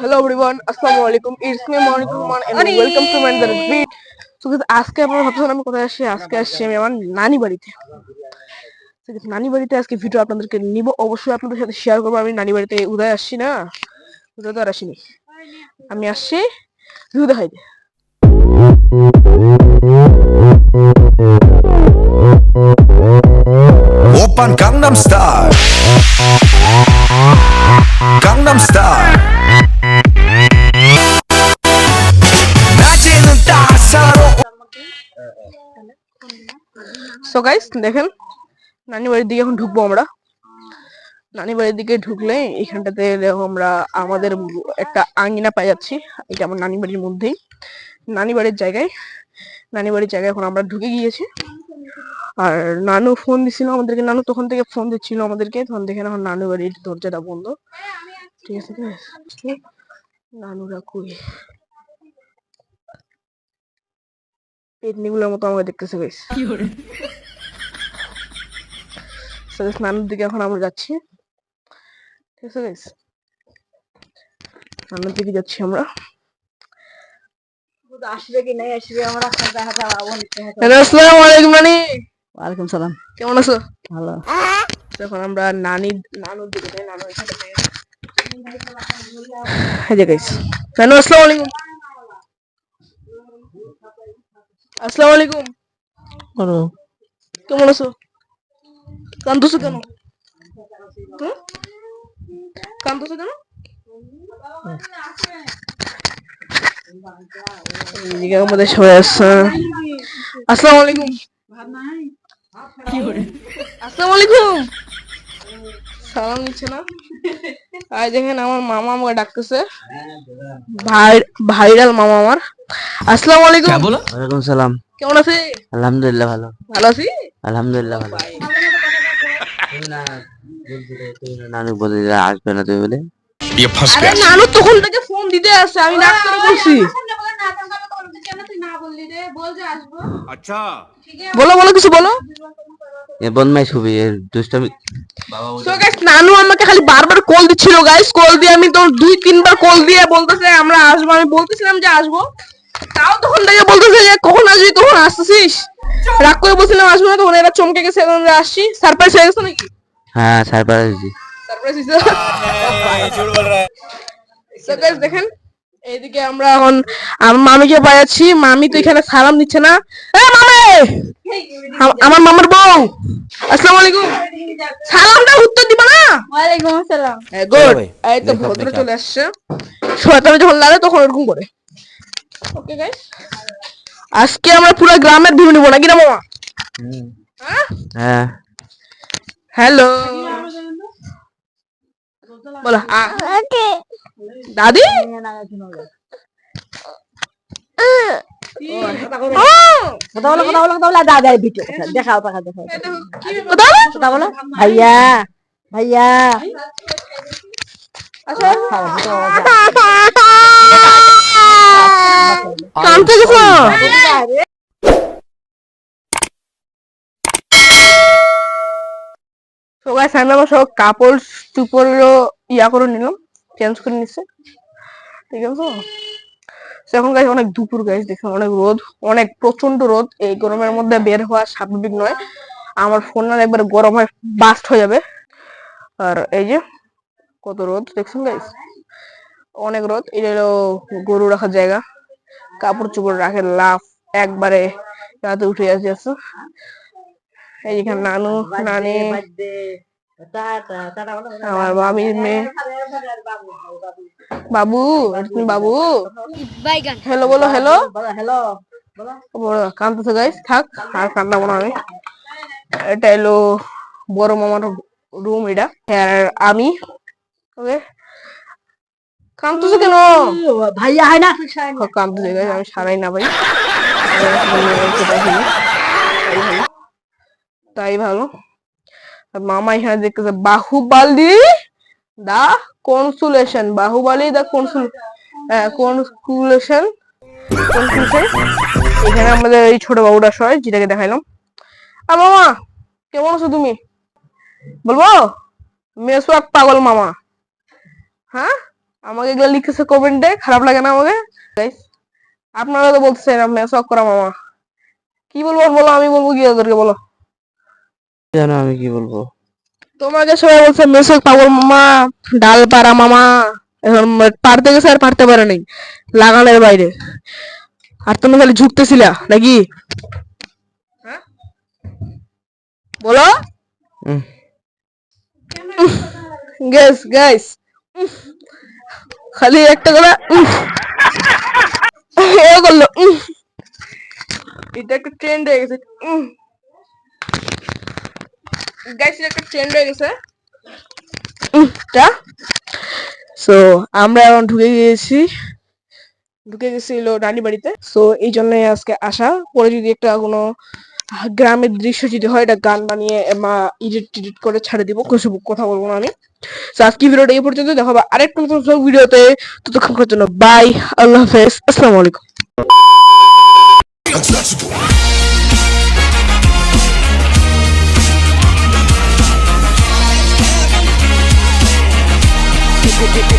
Hello everyone আসসালামু আলাইকুম it's me and welcome to my so guys আজকে আমি কোথায় আজকে আমি আমার নানি বাড়িতে। সো গাইস নানি বাড়িতে আজকে ভিডিও আপনাদেরকে নিব। অবশ্যই আপনাদের সাথে শেয়ার করব। আমি নানি বাড়িতে উদয় আসছি না? উদয় তো আর আসিনি। আমি রুদা হাইতে Gangnam Style Gangnam Style so guys দেখেন, নানি বাড়ির দিকে এখন ঢুকবো আমরা। নানি বাড়ির দিকে ঢুকলে এখানটাতে আমরা আমাদের একটা আঙ্গিনা পাই যাচ্ছি। এটা আমার নানি বাড়ির মধ্যেই। নানি বাড়ির জায়গায়, নানি বাড়ির জায়গায় এখন আমরা ঢুকে গিয়েছি। আর নানু ফোন দিছিল আমাদেরকে। নানু তখন থেকে ফোন দিচ্ছিল আমাদেরকে। তখন দেখেন এখন নানু বাড়ির দরজাটা বন্ধ। ঠিক আছে ঠিক আছে? নানুরা কই? পেটনিগুলোর মতো আমাকে দেখতেছে গাইস So, guys, নানুর দিকে এখন আমরা যাচ্ছি। ঠিক আছে গাইস নানুর দিকে যাচ্ছি আমরা। আসবে কি নাই আসবে আমরা দেখা যাব হ্যালো আসসালামু আলাইকুম নানি। ওয়ালাইকুম সালাম। কেমন আছো? ভালো। এখন আমরা নানি নানুর দিকে যাই নানু এখানে থেকে। এই যে গাইস হ্যালো আসসালামু আলাইকুম। আসসালামু আলাইকুম। করো কেমন আছো? কান্দছো কেন? কান্দছো কেন? এদিকে আমাদের সবাই আসছে। আসসালামু আলাইকুম। আসসালামু আলাইকুম। সালাম নিচ্ছে না? আর দেখেন আমার মামা আমাকে ডাকতেছে। ভাইরাল মামা আমার। আসসালামু আলাইকুম। ওয়ালাইকুম সালাম। কেমন আছি? আলহামদুলিল্লাহ ভালো। ভালো আছি? আলহামদুলিল্লাহ ভালো। নানু বলে আসবে না তুমি বলে। আরে নানু তখন থেকে ফোন দিতে আসছে আমি রাগ করে বলছি। আচ্ছা। বলো বলো কিছু বলো। এ বনমাই এর দুষ্টামি সো গাইস নানু আমাকে খালি বারবার কল দিচ্ছিল গাইস কল দিয়ে আমি তো দুই তিনবার কল দিয়ে বলতেছে আমরা আসব আমি বলতেছিলাম যে আসব তাও তখন থেকে বলতেছে যে কখন আসবি কখন আসতেছিস রাগ করে বলছিলাম আসব না তখন এরা চমকে গেছে এখন আসছি সারপ্রাইজ হয়ে গেছে নাকি হ্যাঁ সারপ্রাইজ দেখেন এইদিকে আমরা এখন আমার মামিকে পাইয়াছি মামি তো এখানে সালাম দিচ্ছে না। এ মামি! আমার মামার বউ! আসসালামু আলাইকুম। সালামটা উত্তর দিবা না? ওয়ালাইকুম আসসালাম। গুড এই তো ভদ্র চলে আসছে। শয়তানে যখন লাগে তখন এরকম করে। ওকে গাইস আজকে আমরা পুরো গ্রামের ভিউ নিব নাকি না মামা? হ্যাঁ হ্যাঁ? হ্যালো। বলো আ- দাদি ও, কথা বলো কথা বলো কথা বলো দাদা ভিডিও দেখাও টাকা দেখাও কথা বলো? কথা বলো ভাইয়া ভাইয়া আচ্ছা। কানতে গেছো তো গাইস আমি আমার সব কাপড় চুপড়ও ইয়া করে নিলাম চেঞ্জ করে নিচ্ছে ঠিক আছে? তো এখন গাইস অনেক দুপুর গাইস দেখুন অনেক রোদ অনেক প্রচণ্ড রোদ। এই গরমের মধ্যে বের হওয়া স্বাভাবিক নয়। আমার ফোন না একবার গরম হয়ে বাস্ট হয়ে যাবে। আর এই যে কত রোদ দেখছেন গাইস অনেক রোদ এটা হলো গরু রাখার জায়গা। কাপড় চোপড় রাখে লাভ একবারে রাতে উঠে আসে আছে এই যেখানে নানু নানি। আমার মামির মেয়ে। বাবু তুমি বাবু। হ্যালো বলো হ্যালো হ্যালো কান্দতেছে গাইস থাক আর কান্দাবো না আমি। এটা এলো বড় মামার রুম এটা। আর আমি। ওকে কান্দতেছে কেন? ভাইয়া হয় না কান্দতেছে গাইস আমি সারাই না ভাই। তাই ভালো। মামা এখানে দেখতেছে, বাহুবালি দা কনসুলেশন বাহুবালি দা কনসুল কনসুলেশন কনসুলেশন এখানে আমাদের এই ছোট বাবুটা সয় যেটাকে দেখাইলাম। আর মামা, কেমন আছো তুমি? বলব? মেসওয়াক পাগল মামা। হ্যাঁ? আমাকে এগুলো লিখেছে কমেন্টে খারাপ লাগে না আমাকে? আপনারা তো আমি শখ করা মামা। কি বলব বলো, আমি বলব কি ওদেরকে বলো? জানো আমি কি বলব? তোমাকে সবাই বলছে মেসক পাগল মামা ডাল পাড়া মামা এখন পারতে গেছে আর পারতে পারে নাই লাগানোর বাইরে। আর তুমি খালি ঝুঁকতেছিলা নাকি? হ্যাঁ? বলো। উম, গ্যাস গ্যাস খালি একটা করে করল এটা একটা ট্রেন্ড হয়ে গেছে গাইস একটা ট্রেন্ড হয়ে গেছে। সো আমরা এখন ঢুকে গিয়েছি। ঢুকে গেছিল রানী বাড়িতে। সো এই জন্যই আজকে আসা। পরে যদি একটা কোনো গ্রামের দৃশ্য যদি হয় এটা গান বানিয়ে মা এডিট টিডিট করে ছাড়ে দিব কিছু কথা বলব না আমি। তো আজকে ভিডিওটা এই পর্যন্ত। দেখা হবে আরেকটা নতুন ভিডিওতে। ততক্ষণ জন্য বাই আল্লাহ হাফেজ। আসসালামু আলাইকুম।